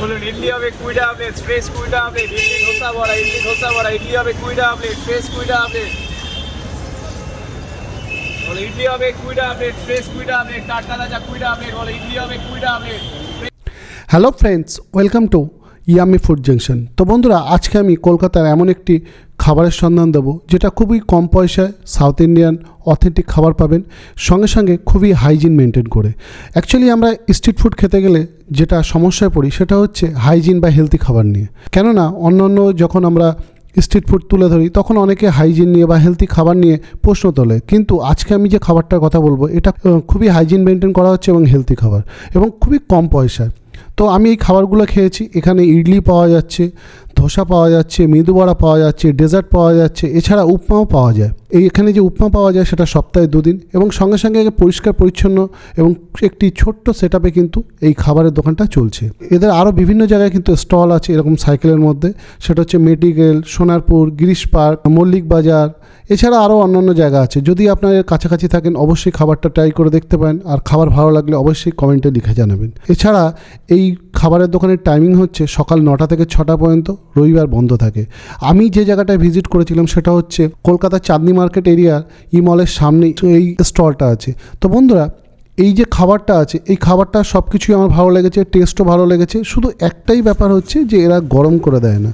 বলুন, ইডলি হবে কুড়িটা প্লেট ফ্রেশ কুড়িটা প্লেট ইডলি ধোসা বড়া, ইডলি ধোসা বড়া, ইডলি হবে কুড়িটা প্লেট ফ্রেশ কুড়িটা প্লেট বলে, ইডলি হবে কুড়িটা প্লেট ফ্রেশ কুড়িটা প্লেট টাটকা তাজা কুড়িটা প্লেট বলে, ইডলি হবে কুড়িটা plate hello friends welcome to yummy food junction. তো বন্ধুরা, আজকে আমি কলকাতার এমন একটি খাবারের সন্ধান দেবো, যেটা খুবই কম পয়সায় সাউথ ইন্ডিয়ান অথেন্টিক খাবার পাবেন, সঙ্গে সঙ্গে খুবই হাইজিন মেনটেন করে। অ্যাকচুয়ালি আমরা স্ট্রিট ফুড খেতে গেলে যেটা সমস্যায় পড়ি, সেটা হচ্ছে হাইজিন বা হেলদি খাবার নিয়ে। কেননা অন্যান্য যখন আমরা স্ট্রিট ফুড তুলে ধরি, তখন অনেকে হাইজিন নিয়ে বা হেলদি খাবার নিয়ে প্রশ্ন তোলে। কিন্তু আজকে আমি যে খাবারটার কথা বলব, এটা খুবই হাইজিন মেনটেন করা হচ্ছে এবং হেলদি খাবার, এবং খুবই কম পয়সায়। তো আমি এই খাবারগুলো খেয়েছি। এখানে ইডলি পাওয়া যাচ্ছে, ধোসা পাওয়া যাচ্ছে, মেদুবড়া পাওয়া যাচ্ছে, ডেজার্ট পাওয়া যাচ্ছে, এছাড়া উপমাও পাওয়া যায়। এই এখানে যে উপমা পাওয়া যায় সেটা সপ্তাহে দুদিন এবং সঙ্গে সঙ্গে পরিষ্কার, পরিচ্ছন্ন এবং একটি ছোট্ট সেট কিন্তু এই খাবারের দোকানটা চলছে। এদের আরও বিভিন্ন জায়গায় কিন্তু স্টল আছে এরকম সাইকেলের মধ্যে। সেটা হচ্ছে মেডিকেল সোনারপুর, গিরিশ পার্ক, মল্লিক বাজার। এছাড়া আরও অন্যান্য জায়গা আছে। যদি আপনার কাছাকাছি থাকেন, অবশ্যই খাবারটা ট্রাই করে দেখতে পারেন। আর খাবার ভালো লাগলে অবশ্যই কমেন্টে লিখে জানাবেন। এছাড়া এই খাবারের দোকানের টাইমিং হচ্ছে সকাল নটা থেকে ছটা পর্যন্ত, রবিবার বন্ধ থাকে। আমি যে জায়গাটায় ভিজিট করেছিলাম সেটা হচ্ছে কলকাতা চাঁদনি মার্কেট এরিয়ার ইমলের মলের সামনে এই স্টলটা আছে। তো বন্ধুরা, এই যে খাবারটা আছে, এই খাবারটা সব কিছুই আমার ভালো লেগেছে টেস্টও ভালো লেগেছে। শুধু একটাই ব্যাপার হচ্ছে যে এরা গরম করে দেয় না।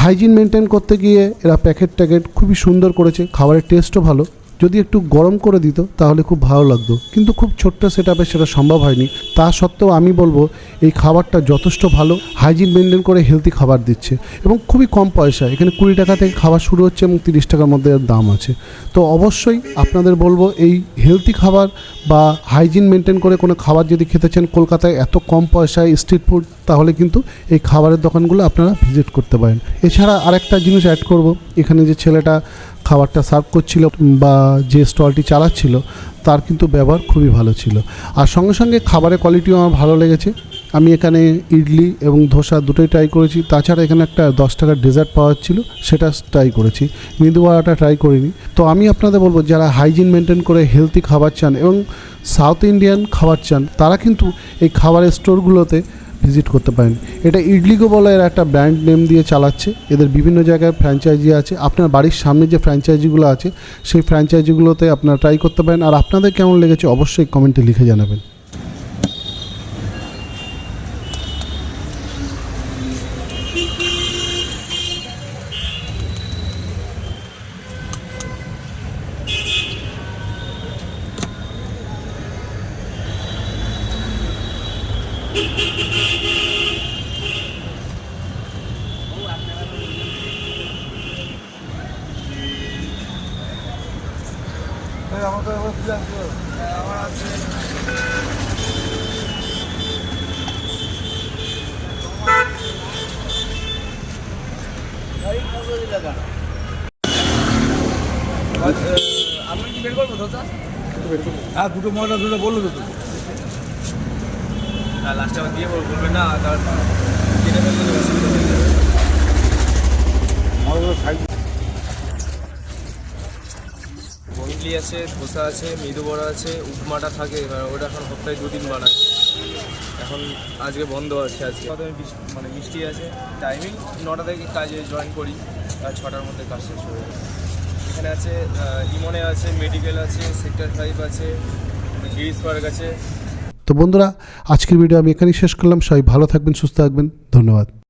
হাইজিন মেনটেন করতে গিয়ে এরা প্যাকেট ট্যাকেট খুবই সুন্দর করেছে, খাবারের টেস্টও ভালো। যদি একটু গরম করে দিত, তাহলে খুব ভালো লাগতো। কিন্তু খুব ছোট্ট সেট সেটা সম্ভব হয়নি। তা সত্ত্বেও আমি বলব, এই খাবারটা যথেষ্ট ভালো। হাইজিন মেনটেন করে হেলদি খাবার দিচ্ছে। এবং খুবই কম পয়সা এখানে কুড়ি টাকা থেকে খাবার শুরু হচ্ছে এবং তিরিশ টাকার মধ্যে দাম আছে। তো অবশ্যই আপনাদের বলব, এই হেলদি খাবার বা হাইজিন মেনটেন করে কোনো খাবার যদি খেতে চান কলকাতায় এত কম পয়সায় স্ট্রিট ফুড তাহলে কিন্তু এই খাবারের দোকানগুলো আপনারা ভিজিট করতে পারেন। এছাড়া আরেকটা জিনিস অ্যাড করব। এখানে যে ছেলেটা খাবারটা সার্ভ করছিল বা যে স্টলটি চালাচ্ছিল, তার কিন্তু ব্যবহার খুবই ভালো ছিল। আর সঙ্গে সঙ্গে খাবারের কোয়ালিটিও আমার ভালো লেগেছে। আমি এখানে ইডলি এবং ধোসা দুটোই ট্রাই করেছি। তাছাড়া এখানে একটা দশ টাকার ডেজার্ট পাওয়া যাচ্ছিল, সেটা ট্রাই করেছি। মৃদুবাড়াটা ট্রাই করিনি। তো আমি আপনাদের বলব, যারা হাইজিন মেনটেন করে হেলদি খাবার চান এবং সাউথ ইন্ডিয়ান খাবার চান, তারা কিন্তু এই খাবারের স্টোরগুলোতে ভিজিট করতে পারেন। এটা ইডলিগো বলে এরা একটা ব্র্যান্ড নেম দিয়ে চালাচ্ছে। এদের বিভিন্ন জায়গায় ফ্র্যাঞ্চাইজি আছে। আপনার বাড়ির সামনে যে ফ্র্যাঞ্চাইজিগুলো আছে, সেই ফ্র্যাঞ্চাইজিগুলোতে আপনারা ট্রাই করতে পারেন। আর আপনাদের কেমন লেগেছে অবশ্যই কমেন্টে লিখে জানাবেন। আপনি কি বের করব ধোসা হ্যাঁ দুটো ময়দা দুটো বলল তো লাস্টে আবার দিয়ে বলব না তার কেটে ফেললে তো অসুবিধা হয়ে যাবে। ইডলি আছে ধোসা আছে মেদু বড়া আছে উপমাটা থাকে এবার ওটা এখন সপ্তাহে দুদিন বানায়। এখন আজকে বন্ধ আছে আজকে। মানে মিষ্টি আছে টাইমিং নটা থেকে কাজে জয়েন করি আর ছটার মধ্যে কাজ শেষ হয়ে যায়। এখানে আছে ইমনে আছে মেডিকেল আছে সেক্টর ফাইভ আছে গিরিস পার্ক আছে। তো বন্ধুরা আজকের ভিডিও আমি এখানেই শেষ করলাম। সবাই ভালো থাকবেন সুস্থ থাকবেন। ধন্যবাদ।